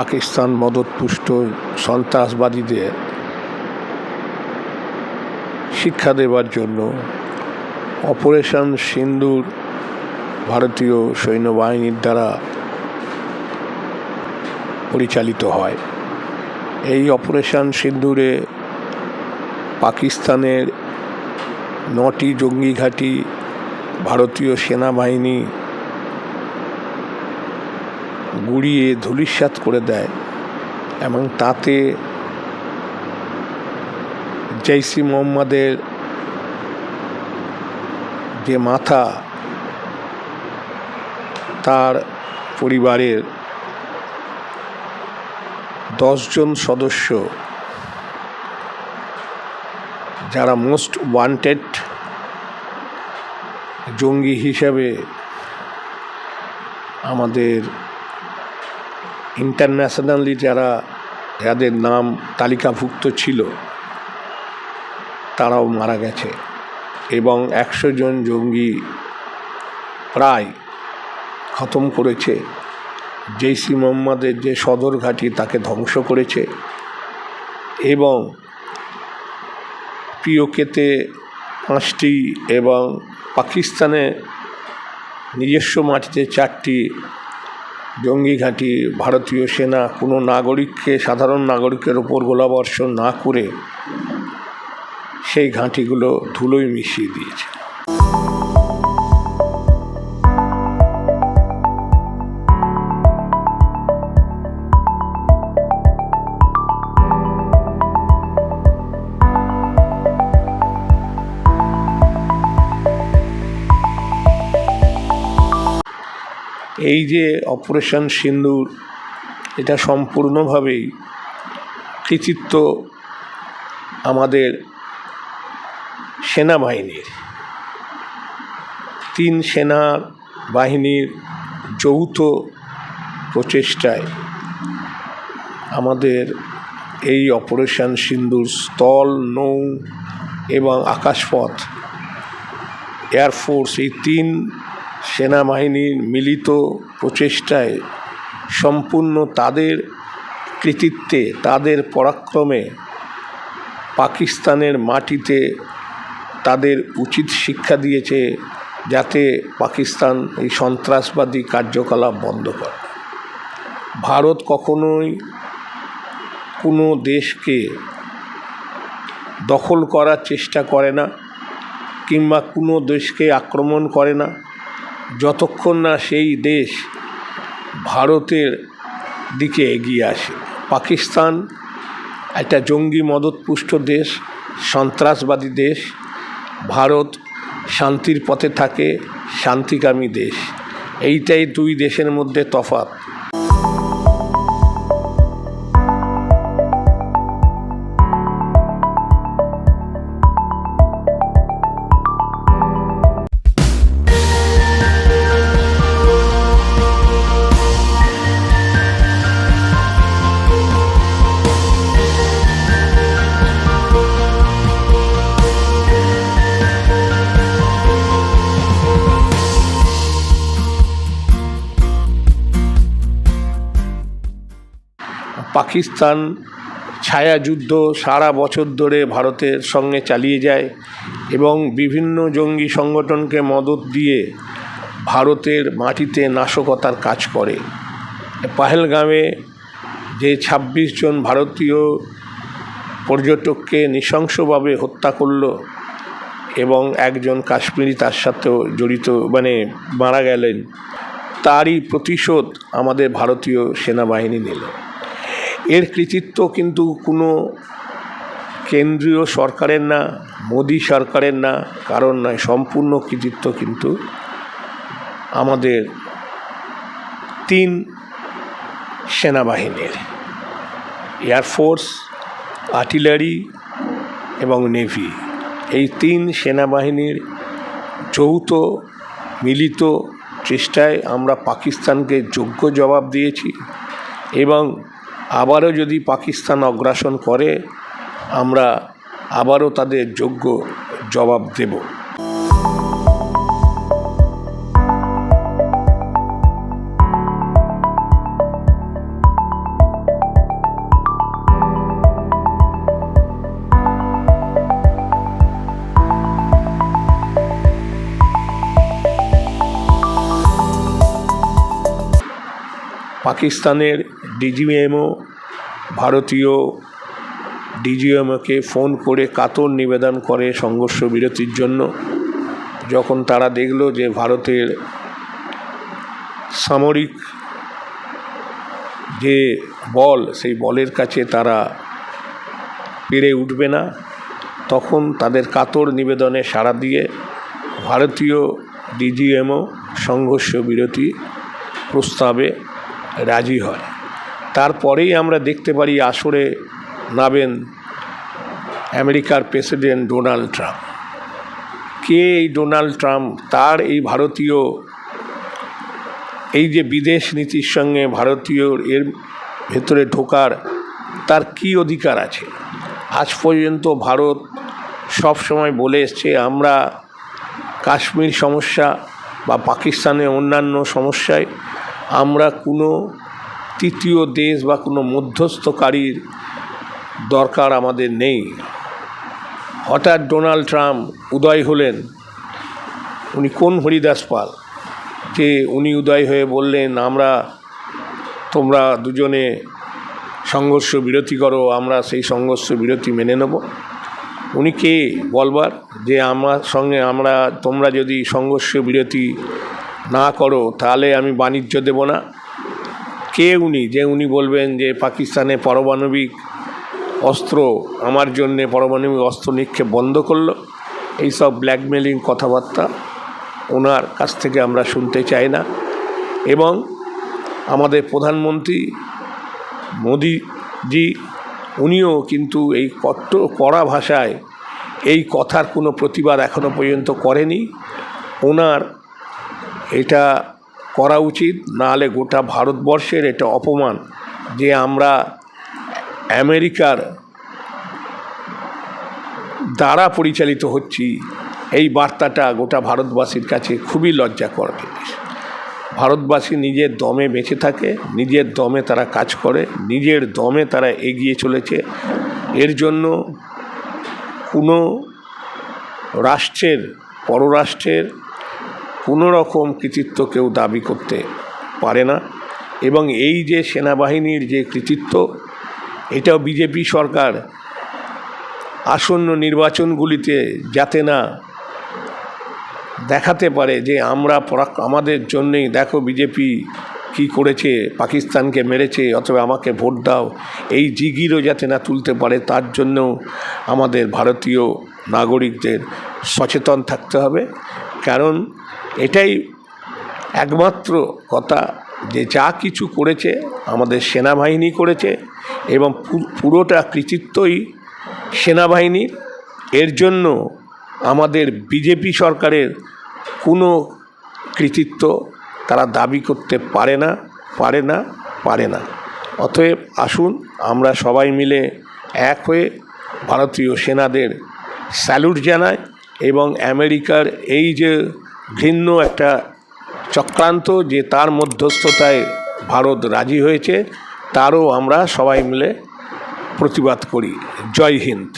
পাকিস্তান মদতপুষ্ট সন্ত্রাসবাদীদের শিক্ষা দেবার জন্য অপারেশন সিন্দুর ভারতীয় সৈন্যবাহিনীর দ্বারা পরিচালিত হয়। এই অপারেশন সিন্দুরে পাকিস্তানের নটি জঙ্গি ঘাঁটি ভারতীয় সেনাবাহিনী গুড়িয়ে ধূলিসাৎ করে দেয় এবং তাতে জৈসি মোহাম্মদের যে মাথা, তার পরিবারের দশজন সদস্য, যারা মোস্ট ওয়ান্টেড জঙ্গি হিসাবে আমাদের ইন্টারন্যাশনালি যারা যাদের নাম তালিকাভুক্ত ছিল, তারাও মারা গেছে। এবং একশো জন জঙ্গি প্রায় খতম করেছে। জৈসি মোহাম্মদের যে সদর ঘাঁটি তাকে ধ্বংস করেছে। এবং পিওকেতে পাঁচটি এবং পাকিস্তানে নিজস্ব মাটিতে চারটি জঙ্গি ঘাঁটি ভারতীয় সেনা কোনো নাগরিককে, সাধারণ নাগরিকের ওপর গোলাবর্ষণ না করে সেই ঘাঁটিগুলো ধুলোয় মিশিয়ে দিয়েছে। এই যে অপারেশন সিন্দুর, এটা সম্পূর্ণভাবেই কৃতিত্ব আমাদের সেনাবাহিনীর। তিন সেনা বাহিনীর যৌথ প্রচেষ্টায় আমাদের এই অপারেশন সিন্দুর স্থল, নৌ এবং আকাশপথ এয়ারফোর্স এই তিন সেনাবাহিনীর মিলিত প্রচেষ্টায় সম্পূর্ণ তাদের কৃতিত্বে, তাদের পরাক্রমে পাকিস্তানের মাটিতে তাদের উচিত শিক্ষা দিয়েছে যাতে পাকিস্তান এই সন্ত্রাসবাদী কার্যকলাপ বন্ধ করে। ভারত কখনোই কোনো দেশকে দখল করার চেষ্টা করে না, কিংবা কোনো দেশকে আক্রমণ করে না। যতক্ষণ না সেই দেশ ভারতের দিকে এগিয়ে আসে। পাকিস্তান একটা জঙ্গি মদতপুষ্ট দেশ, সন্ত্রাসবাদী দেশ। ভারত শান্তির পথে থাকে, শান্তিকামী দেশ। এইটাই দুই দেশের মধ্যে তফাৎ। পাকিস্তান ছায়াযুদ্ধ সারা বছর ধরে ভারতের সঙ্গে চালিয়ে যায় এবং বিভিন্ন জঙ্গি সংগঠনকে মদত দিয়ে ভারতের মাটিতে নাশকতার কাজ করে। পাহেলগামে যে ছাব্বিশ জন ভারতীয় পর্যটককে নৃশংসভাবে হত্যা করল এবং একজন কাশ্মীরি তার সাথেও জড়িত মানে মারা গেলেন, তারই প্রতিশোধ আমাদের ভারতীয় সেনাবাহিনী নিল। এর কৃতিত্ব কিন্তু কোনো কেন্দ্রীয় সরকারের না, মোদি সরকারের না, কারণ নয়, সম্পূর্ণ কৃতিত্ব কিন্তু আমাদের তিন সেনাবাহিনীর এয়ারফোর্স আর্টিলারি এবং নেভি এই তিন সেনাবাহিনীর যৌথ, মিলিত চেষ্টায় আমরা পাকিস্তানকে যোগ্য জবাব দিয়েছি এবং আবারও যদি পাকিস্তান অগ্রাসন করে আমরা আবারও তাদের যোগ্য জবাব দেব। পাকিস্তানের ডিজিএমও, ভারতীয় ডিজিএমওকে ফোন করে কাতর নিবেদন করে সংঘর্ষ বিরতির জন্য। যখন তারা দেখল যে ভারতের সামরিক যে বল, সেই বলের কাছে তারা পেরে উঠবে না, তখন তাদের কাতর নিবেদনে সাড়া দিয়ে ভারতীয় ডিজিএমও সংঘর্ষ বিরতি প্রস্তাবে রাজি হয়। তারপরেই আমরা দেখতে পারি আসরে নাবেন আমেরিকার প্রেসিডেন্ট ডোনাল্ড ট্রাম্প। কে এই ডোনাল্ড ট্রাম্প? তার এই ভারতীয়, এই যে বিদেশ নীতির সঙ্গে ভারতীয় এর ভেতরে ঢোকার, তার কি অধিকার আছে? আজ পর্যন্ত ভারত সব সময় বলে এসছে, আমরা কাশ্মীর সমস্যা বা পাকিস্তানের অন্যান্য সমস্যায় আমরা কোনো তৃতীয় দেশ বা কোনো মধ্যস্থকারীর দরকার আমাদের নেই। হঠাৎ ডোনাল্ড ট্রাম্প উদয় হলেন। উনি কোন হরিদাস পাল? যে উনি উদয় হয়ে বললেন, আমরা, তোমরা দুজনে সংঘর্ষ বিরতি করো, আমরা সেই সংঘর্ষ বিরতি মেনে নেব। উনি কে? বলবার যে, আমার সঙ্গে, আমরা, তোমরা যদি সংঘর্ষ বিরতি না করো, তাহলে আমি বাণিজ্য দেব না। কে উনি? যে উনি বলবেন যে পাকিস্তানে পারমাণবিক অস্ত্র, আমার জন্যে পারমাণবিক অস্ত্র নিক্ষেপ বন্ধ করল। এইসব ব্ল্যাকমেলিং কথাবার্তা ওনার কাছ থেকে আমরা শুনতে চাই না। এবং আমাদের প্রধানমন্ত্রী মোদিজি, উনিও কিন্তু এই কট্ট কড়া ভাষায় এই কথার কোনো প্রতিবাদ এখনও পর্যন্ত করেনি। ওনার এটা করা উচিত, নাহলে গোটা ভারতবর্ষের এটা অপমান যে আমরা আমেরিকার দ্বারা পরিচালিত হচ্ছি, এই বার্তাটা গোটা ভারতবাসীর কাছে খুবই লজ্জাকর জিনিস। ভারতবাসী নিজের দমে বেঁচে থাকে, নিজের দমে তারা কাজ করে, নিজের দমে তারা এগিয়ে চলেছে। এর জন্য কোনো রাষ্ট্রের, পররাষ্ট্রের কোনো রকম কৃতিত্ব কেউ দাবি করতে পারে না। এবং এই যে সেনাবাহিনীর যে কৃতিত্ব, এটাও বিজেপি সরকার আসন্ন নির্বাচনগুলিতে যাতে না দেখাতে পারে যে আমরা আমাদের জন্যেই দেখো বিজেপি কি করেছে, পাকিস্তানকে মেরেছে, অথবা আমাকে ভোট দাও, এই জিগিরও যাতে না তুলতে পারে, তার জন্য আমাদের ভারতীয় নাগরিকদের সচেতন থাকতে হবে। কারণ এটাই একমাত্র কথা যে যা কিছু করেছে আমাদের সেনাবাহিনী করেছে এবং পুরোটা কৃতিত্বই সেনাবাহিনীর। এর জন্য আমাদের বিজেপি সরকারের কোনো কৃতিত্ব তারা দাবি করতে পারে না পারে না পারে না। অতএব আসুন, আমরা সবাই মিলে এক হয়ে ভারতীয় সেনাদের স্যালুট জানাই এবং আমেরিকার এই যে ঘৃণ্য একটা চক্রান্ত যে তার মধ্যস্থতায় ভারত রাজি হয়েছে, তারও আমরা সবাই মিলে প্রতিবাদ করি। জয় হিন্দ।